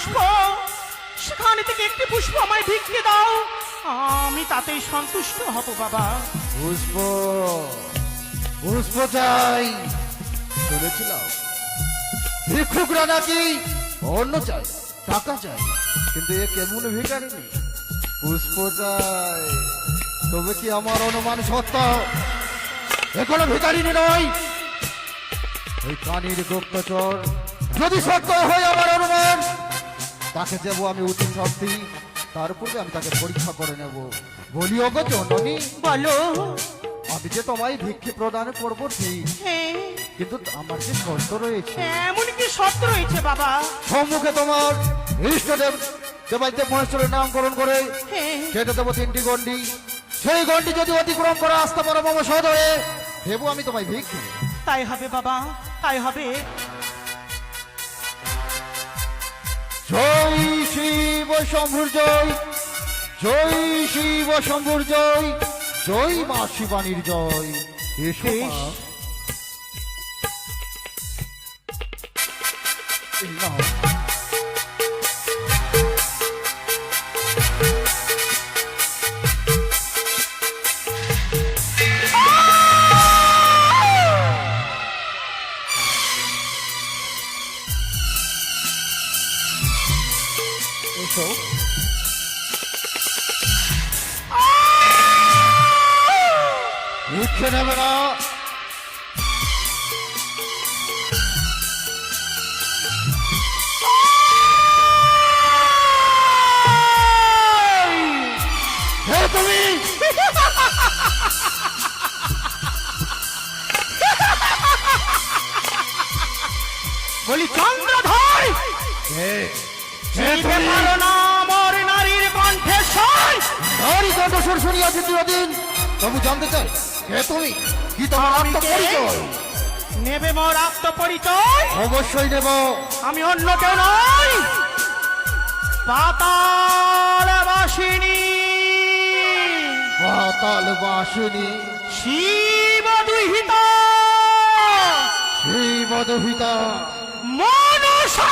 পুষ্প। সেখান থেকে একটি পুষ্প আমায় ভিক্ষে দাও। আমি তাতেই সন্তুষ্ট হব, বাবা। পুষ্প পুষ্প চাই। শুনেছিলাম। ভিক্ষুকরা নাকি অন্য চাই, টাকা চাই। কিন্তু এ কেমন ভিখারি নেই পুষ্প চাই। তবে কি আমার অনুমান সত্য? এ কোনো ভিখারিনী নয় ওই কানির গুপ্তচর, যদি সত্য হয় আমার অনুমান তাকে দেবো আমি উচিত শাস্তি তার পূর্বে আমি তাকে পরীক্ষা করে নেব। বলি ওগো জননী বলো। আমি যে তোমায় ভিক্ষে প্রদান করব ঠিক হ্যাঁ। কিন্তু আমার যে শর্ত রয়েছে। এমন কি শর্ত রয়েছে বাবা? সম্মুখে তোমার ইষ্টদেব দেবাইদেব মহেশ্বরের নামকরণ করে হ্যাঁ। কেটে দেবো তিনটি গন্ডি সেই গন্ডি যদি অতিক্রম করে আসতে পারো মম সদয়ে দেবো আমি তোমায় ভিক্ষে। তাই হবে বাবা তাই হবে। জয় শিব শম্ভুর জয় জয় শিব শম্ভুর জয় জয় মা শিবানীর জয় এসো মা। বলি চন্দ্রধর! হে চিনতে পারো না আমার নারীর কণ্ঠেশ্বর নারী কণ্ঠস্বর শুনিয়াছি চিরদিন। তবু জানতে চাই কে তুমি? কি তোমার আত্মপরিচয়? নেবে মোর আত্মপরিচয়? অবশ্যই নেব। আমি অন্য কেউ নই। পাতাল বাসিনী পাতাল বাসিনী শিব দুহিত মধুহিতা মনসা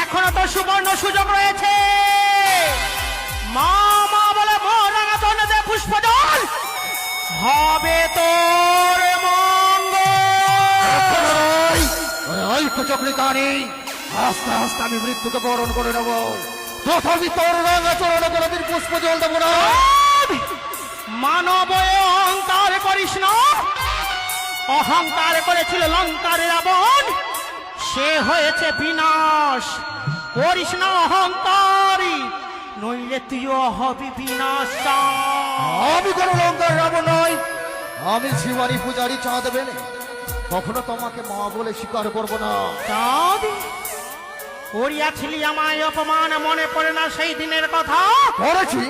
এখনও তো সুবর্ণ সুযোগ রয়েছে। মা মা বলে মোরাঙা চলে দে পুষ্পজল। হবে তোর মঙ্গল। ওই কুচক্রিকারী আস্তে আস্তে আমি মৃত্যুকে বরণ করে নেব। তথাপি তোর রঙা চরণ করে দিন পুষ্প জল দেবো না। মানব অহংকার করিস না। অহংকার করেছিল লঙ্কার রাবণ সে হয়েছে বিনাশ করিস না অহংকার নইলে তুইও হবি বিনাশ আমি কোন লঙ্কার রাব নয় আমি শিবানী পূজারি চাঁদ বেনে কখনো তোমাকে মা বলে স্বীকার করব না। চাঁদ করিয়াছিলি আমায় অপমান মনে পড়ে না সেই দিনের কথা? করেছি।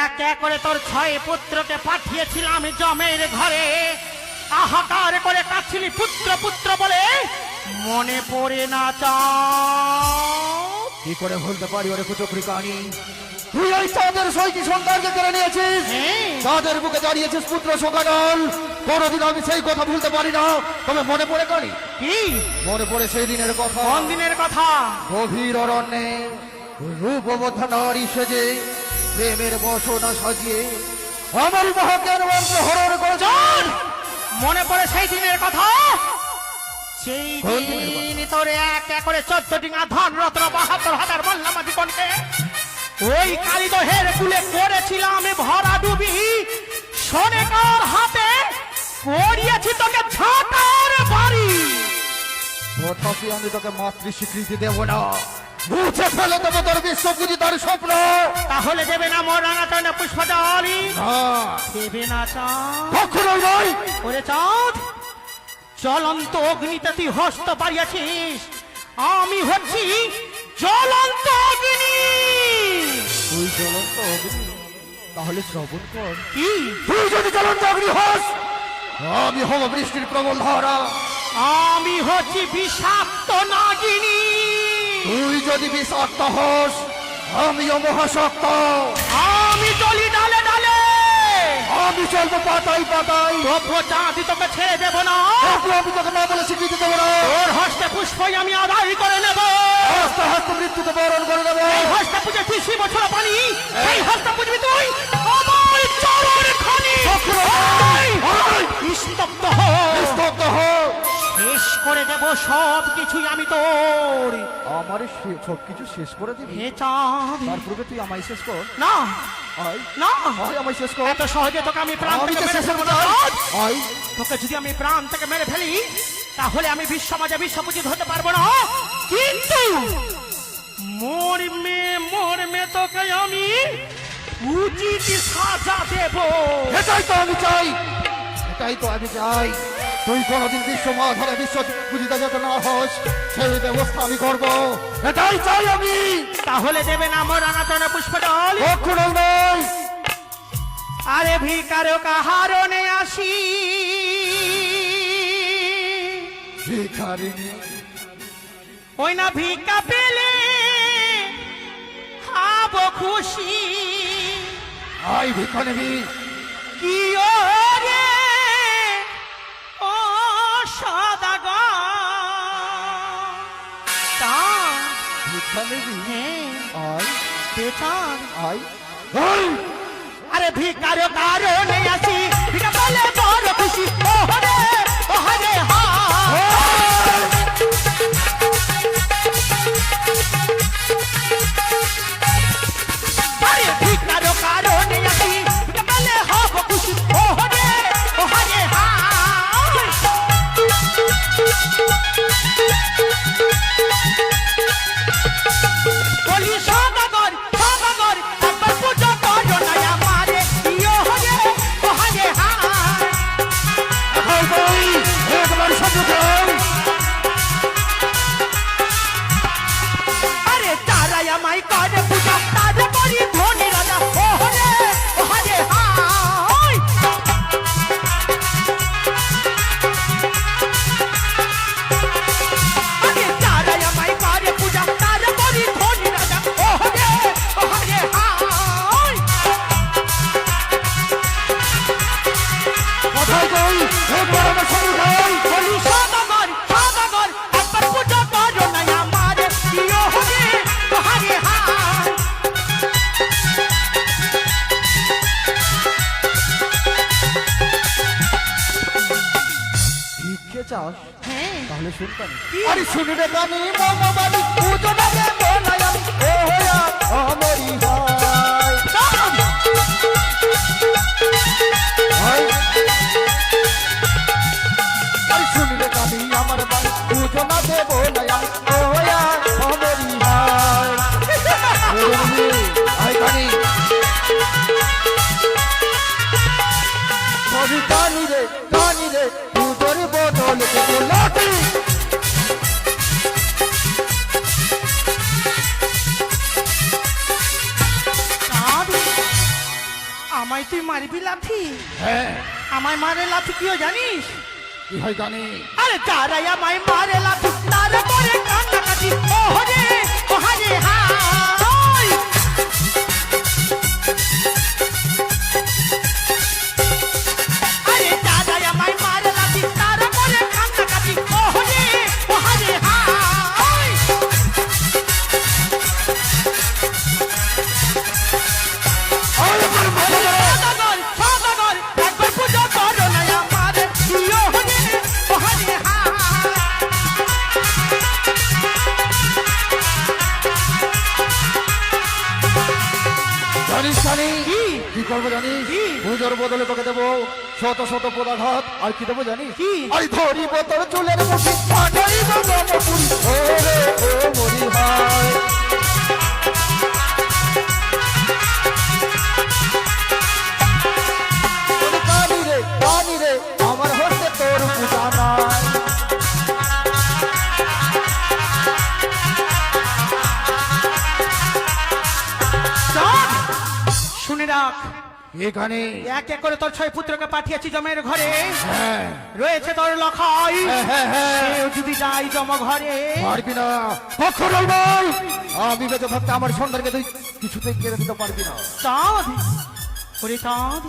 এক এক করে তোর ছয় পুত্রকে পাঠিয়েছিলাম জমের ঘরে। আহাকার করে কাছিলি পুত্র পুত্র বলে মনে পড়ে না কি করে ভুলতে পারি ওরে কুচক্রিকারী তুই ওই চাঁদের সৈকি সন্তানকে কেড়ে নিয়েছিস? হ্যাঁ। চাঁদের বুকে দাঁড়িয়েছিস পুত্র শোকানল কোনোদিন আমি সেই কথা ভুলতে পারি না। তবে মনে পড়ে করি কি? মনে পড়ে সেই দিনের কথা। কোন দিনের কথা? গভীর অরণ্যে রূপবধা নারী সেজে প্রেমের বসনা সাজিয়ে আমার মহাজ্ঞান মন্ত্র হরণ করেছেন মনে পড়ে সেই দিনের কথা? সেই দিন তোরে এক এক করে চোদ্দ ডিঙা ধন রত্ন বাহাত্তর হাজার মাল্লামাতি কনকে ওই কালিদহের কুলে করেছিলাম ভরা ডুবি। সোনেকার হাতে করিয়েছি তোকে ঝাঁটার বাড়ি। তথাপি আমি তোকে মাতৃ স্বীকৃতি দেব না। মুছে ফেলে দেবো তোর বিশ্বপুজি তোর স্বপ্ন। তাহলে দেবে না মোর রানাচন্দ্র পুষ্পদালি না। দেবে না চাঁদ। কখনোই নয় ওরে চাঁদ। জ্বলন্ত অগ্নিতে তুই হস্ত পারিয়াছিস আমি হচ্ছি জ্বলন্ত অগ্নি। তুই জ্বলন্ত অগ্নি? তাহলে শ্রবণ কর। কি? তুই যদি জ্বলন্ত অগ্নি হস আমি হব বৃষ্টির প্রবল ধারা। আমি হচ্ছি বিষাক্ত নাগিনী। তুই যদি বিষাক্ত হস আমিও মহাশক্ত। আমি চলি ডালে ডালে আমি চলবো পাতাই পাতাই। তবু চাঁদি তোকে ছেড়ে দেব না। তবু আমি তোকে না বলে স্বীকৃতি দেবো না। ওর হস্তে পুষ্পই আমি আদায় করে নেব। হস্ত আস্তে মৃত্যুতে বরণ করে দেবো এই হস্তে পুজো তুই শিব বছর পানি। এই হস্তে পুজবি তুই আমার চরণ খানি স্তব্ধ হ। স্তব্ধ হোক শেষ করে দেব সব কিছুই আমি তোর। আমার সব কিছু শেষ করে দিবি? হে চাঁদ। তার পূর্বে তুই আমায় শেষ কর। না। না। আমায় শেষ কর। এত সহজে তোকে আমি প্রাণ থেকে মেরে শেষ ফেলব না। তোকে যদি আমি প্রাণ থেকে মেরে ফেলি তাহলে আমি বিশ্বমাজে বিশ্বপূজিত হতে পারব না। কিন্তু মরমে মরমে তোকে আমি উচিত সাজা দেব। এটাই তো আমি চাই। এটাই তো আমি চাই। তুই কোনদিন বিশ্ব মাধরে বিশ্ব পূজিতা যাতে না হস সেই ব্যবস্থা আমি করব। এটাই চাই আমি। তাহলে দেবে না আমার রাঙাতনা পুষ্পডল কখনোই নয় আরে ভিকারো কাহারণে আসি। ভিখারিণী। ওই না ভিকা পেলে হাব খুশি। আই নিবি কি ও বেচার আয় আয় আরে? ভিকারো কারণে আসি। বড় খুশি। রে হা চাস হ্যাঁ তাহলে শুনতাম? আরে শুনি রে কানি মামা বাড়ি পুজো ডাকে বলাই আমি ও হয়া আমারি হাই হাই আরে শুনি রে কানি আমার বাড়ি পুজো না দে বলাই আমি ও হয়া আমারি হাই আই কানি সবই কানি রে কানি রে পুজোর লাঠি আমায় তুই মারবি লাথি হ্যাঁ। আমায় মারে লাথি কিও জানিস? কি হয় জানি? আরে তারাই আমায় মারে লাথি তারপরে কান্নাকাটি। ও হরে ও শত শত পদাঘাত। আর কি দেবো জানিস? কি? আর ধরিব তোর চুলের মুঠি পাঠাইব ব্রহ্মপুরি ওরে ও মরি হায় রে কানি রে আমার হস্তে তোর পূজা নাই। শুনে রাখ এখানে এক এক করে তোর ছয় পুত্রকে পাঠিয়েছি জমের ঘরে। হ্যাঁ। রয়েছে তোর লখাই। হ্যাঁ, হ্যাঁ। যদি যাই জম ঘরে। পারবি না। বল। আমি বেঁচে থাকতে আমার সন্তানকে তুই কিছুতেই কেড়ে দিতে পারবি না। চাঁদ ওরে চাঁদ।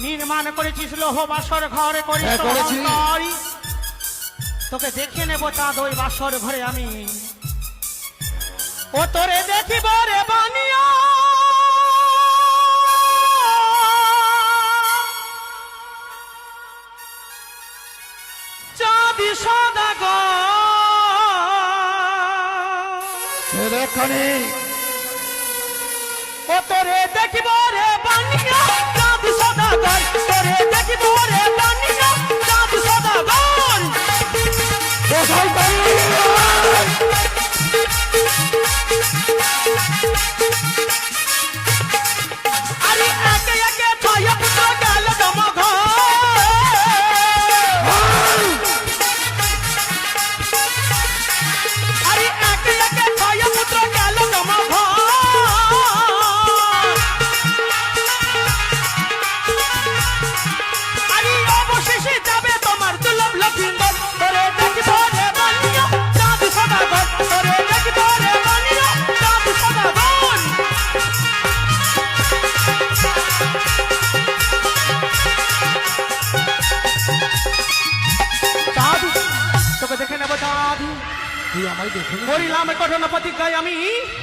নির্মাণ করেছিস লোহ বাসর ঘর। অহংকার। তোকে দেখে নেব চাঁদ ওই বাসর ঘরে আমি। ও তোরে দেখিব এখানে। ও তোরে দেখিব রে বানিয়া চাঁদ সদাগর। তোরে দেখিব রে বানিয়া চাঁদ সদাগর। কোথায়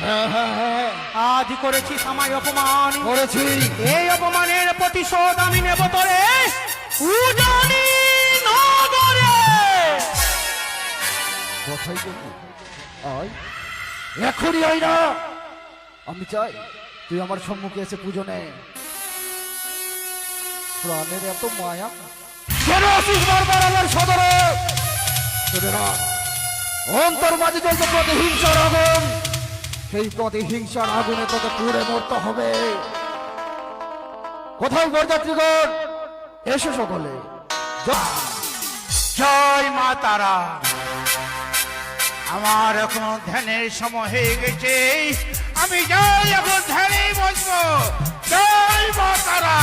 আজ করেছি সময় অপমান। করেছি। এই অপমানের প্রতিশোধ আমি নেব তোরে। উজানি নগরে। আয়। এখনই আয় না। আমি চাই তুই আমার সম্মুখে এসে পুজো নে। প্রাণের এত মায়া। কেন আসিস বারবার আমার সদরে? না অন্তর মাঝে চলছে প্রতিহিংসার আগুন। সেই প্রতিহিংসার আগুনে তোকে পুড়ে মরতে হবে। কোথায় বরযাত্রীগণ এসো সকলে। জয়। মা তারা। আমার এখন ধ্যানের সময় হয়ে গেছে। আমি জয় এখন ধ্যানে বসবো। জয় মা তারা।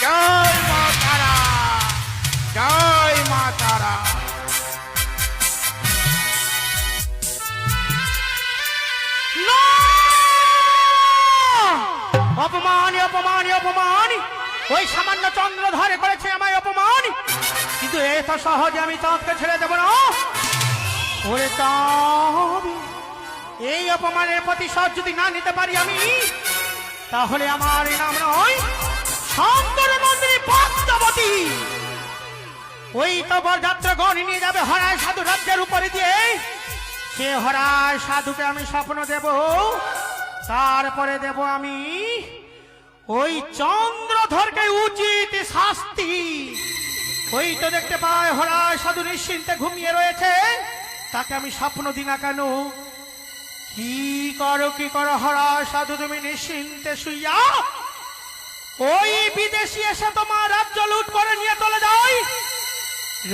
জয় মা তারা। জয় মা তারা। অপমান অপমান অপমান ওই সামান্য চন্দ্র ধরে করেছে আমায় অপমান কিন্তু এত সহজে আমি চাঁদকে ছেড়ে দেব না। ওরে চাঁদ, এই অপমানের প্রতিশোধ যদি না নিতে পারি আমি, তাহলে আমার নাম নয় শঙ্কর মন্দির পদ্মাবতী। ওই তো বরযাত্রগণ নিয়ে যাবে হরায় সাধু রাজ্যের উপরে দিয়ে। সে হরায় সাধুকে আমি স্বপ্ন দেব। তারপরে দেব আমি ওই চন্দ্রধরকে উচিত শাস্তি। ওই তো দেখতে পায় হরায় সাধু নিশ্চিন্তে ঘুমিয়ে রয়েছে। তাকে আমি স্বপ্ন দিই না কেন? কি করো কি করো হরায় সাধু, তুমি নিশ্চিন্তে শুইয়া ওই বিদেশি এসে তোমার রাজ্য লুট করে নিয়ে চলে যায়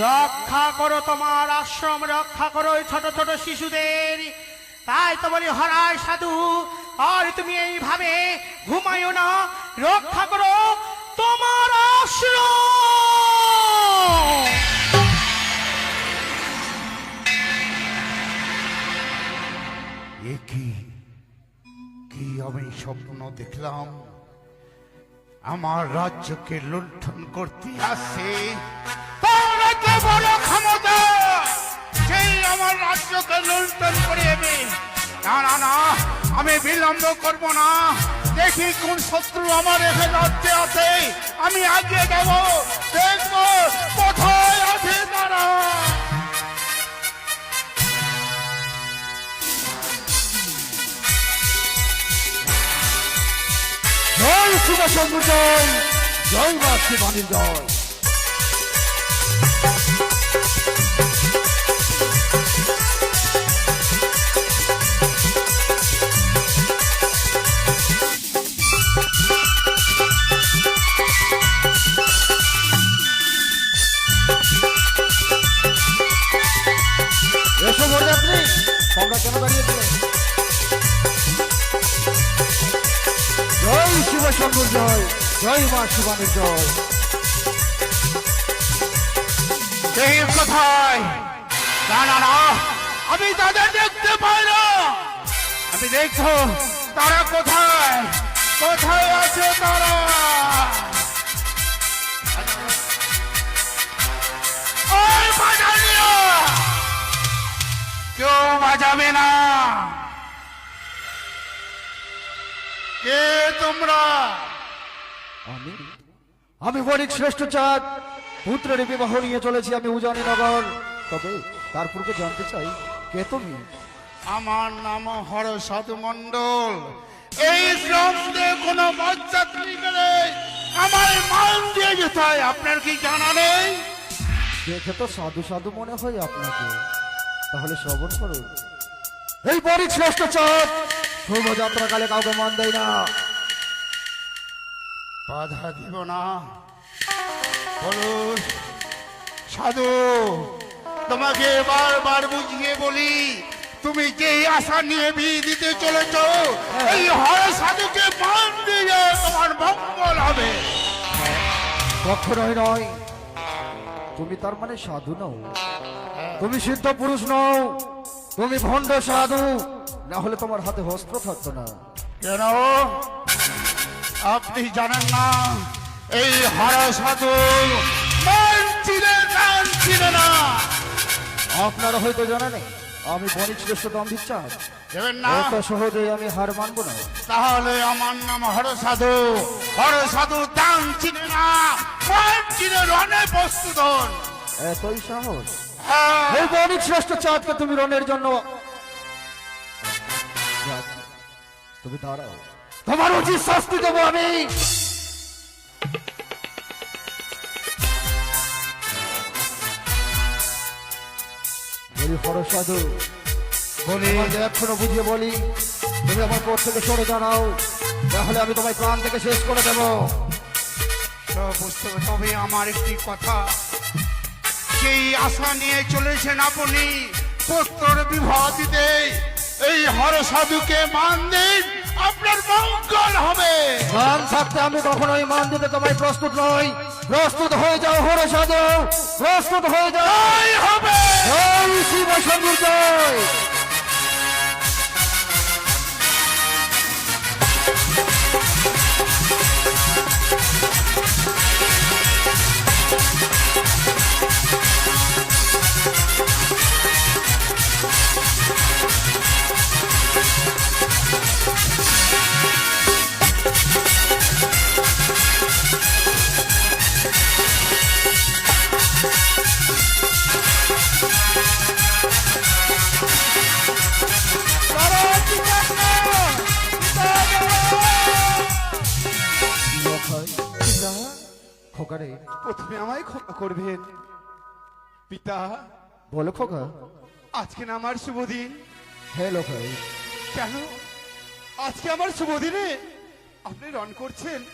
রক্ষা করো তোমার আশ্রম, রক্ষা করো ওই ছোট ছোট শিশুদের। তাই তো বলি হরায় সাধু আর তুমি এইভাবে ঘুমাইও না, রক্ষা করো তোমার কি? আমি স্বপ্ন দেখলাম? আমার রাজ্যকে লুণ্ঠন করতে আসে। ক্ষমতা? সেই আমার রাজ্যকে লুণ্ঠন করে না না না। আমি বিলম্ব করব না। দেখি কোন শত্রু আমার এখানে রাজ্যে আছে। আমি আগে যাব। দেখব কোথায় আছে তারা। জয় শিব জয়। জয় মা শিবানীর জয়। জয় জয় জয় মা শিবানীর জয়। আমি তাদের দেখতে পাই না। আমি দেখব তারা কোথায় কোথায় আছে তারা। কেউ বাজাবে না। কে তোমরা? আমি? আমি বণিক শ্রেষ্ঠ চাঁদ পুত্রের বিবাহ নিয়ে চলেছি আমি উজানি নগর তবে তার পূর্বে জানতে চাই কে তুমি? আমার নাম হর সাধু মন্ডল এই গ্রামে কোনো বরযাত্রী গেলে আমার মান দিয়ে যেতে হয় আপনার কি জানা নেই? দেখে তো সাধু সাধু মনে হয় আপনাকে। তাহলে শ্রবণ করুন এই বণিক শ্রেষ্ঠ চাঁদ শোভাযাত্রাকালে কাউকে মান দেয় না। বাধা দিব না। সাধু তোমাকে বারবার বুঝিয়ে বলি তুমি যে আশা নিয়ে বিয়ে দিতে চলেছ এই হর সাধুকে মান দিয়ে তোমার মঙ্গল হবে। কখনোই নয় তুমি তার মানে সাধু নও। তুমি সিদ্ধ পুরুষ নও তুমি ভণ্ড সাধু। না হলে তোমার হাতে হস্ত্র থাকতো না। কেন? আপনি জানেন না এই হর সাধু না। আপনারা হয়তো জানেন আমি বণিক শ্রেষ্ঠ এত সহজে আমি হার মানবো না। তাহলে আমার নাম হর সাধু। হর সাধু দান চিনে না চিনে রনে প্রস্তুত হন। এতই সাহস হ্যাঁ, এই বণিক শ্রেষ্ঠ চাঁদকে তুমি রনের জন্য তুমি দাঁড়াও। তোমার উচিত শাস্তি দেবো আমি। বলি হর সাধু। বলি। এখনও বুঝিয়ে বলি তুমি আমার পর থেকে সরে দাঁড়াও। তাহলে আমি তোমায় প্রাণ থেকে শেষ করে দেবো। বুঝতে হবে। তবে আমার একটি কথা। সেই আশা নিয়ে চলেছেন আপনি পুত্র বিবাহ দিতে। এই হর সাধুকে মান দিন। আপনার মঙ্গল হবে। মান থাকতে আমি কখনোই মান দিতে তোমায় প্রস্তুত নই। প্রস্তুত হয়ে যাও হর সাধু। প্রস্তুত হয়ে যাও। হবে। জয় শিব শম্ভুর জয়। খোকারে প্রথমে আমায় ক্ষমা করবেন। পিতা বলো খোকা। আজকে না আমার শুভ দিন। হ্যাঁ লোকাই কেন? আজকে আমার শুভ দিনে। আপনি রন করছেন।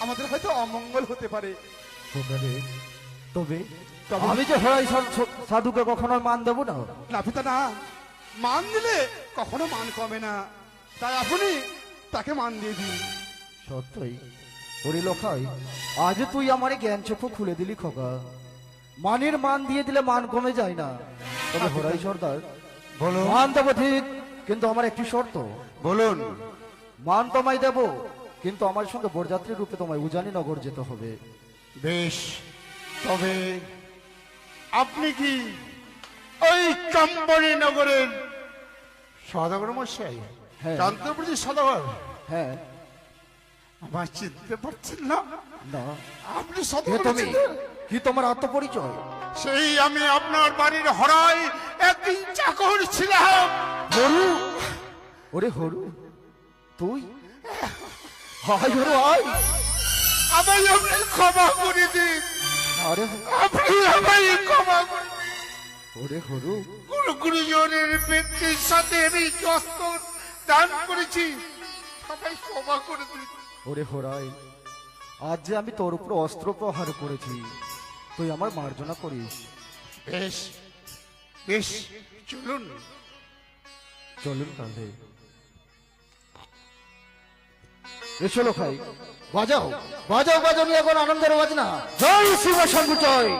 আমাদের হয়তো অমঙ্গল হতে পারে। তবে আমি যে সা- সাধুকে কখনো মান দেবো না। না পিতা না। মান দিলে কখনো মান কমে না। তাই আপনি তাকে মান দিয়ে দিন। সত্যই। লোকাই আজ তুই আমার জ্ঞান চক্ষু খুলে দিলি খোকা। মানের মান দিয়ে দিলে মান কমে যায় না। তবে হরাই সর্দার বলুন মান দেবো ঠিক কিন্তু আমার একটি শর্ত। বলুন। মান তোমায় দেব কিন্তু আমার সঙ্গে বরযাত্রী রূপে তোমায় উজানি নগর যেতে হবে। বেশ তবে আপনি কি ওই চম্বনী নগরের সদাগর মশাই? হ্যাঁ। চন্দ্রপুরী সদাগর? হ্যাঁ। আমার চিনতে পারছেন না? না। আপনি তুমি? কি তোমার আত্মপরিচয়? সেই আমি আপনার বাড়ির হরায় একদিন চাকর ছিলাম। ওরে হরু তুই? হয় হরু আয়। আমায় আপনি ক্ষমা করে দিন। আরে আপনি আমায় ক্ষমা করে ওরে হরু। গুরু গুরুজনের ব্যক্তির সাথে আমি অস্ত্র দান করেছি। সবাই ক্ষমা করে দিন। ওরে হরাই আজ যে আমি তোর উপর অস্ত্র প্রহার করেছি তুই আমার মার্জনা করিস। বেশ বেশ চলুন। চলুন কাঁধে চলো খাই বাজাও। বাজাও বাজাও এখন আনন্দের বাজনা। জয় শিব শম্ভু জয়।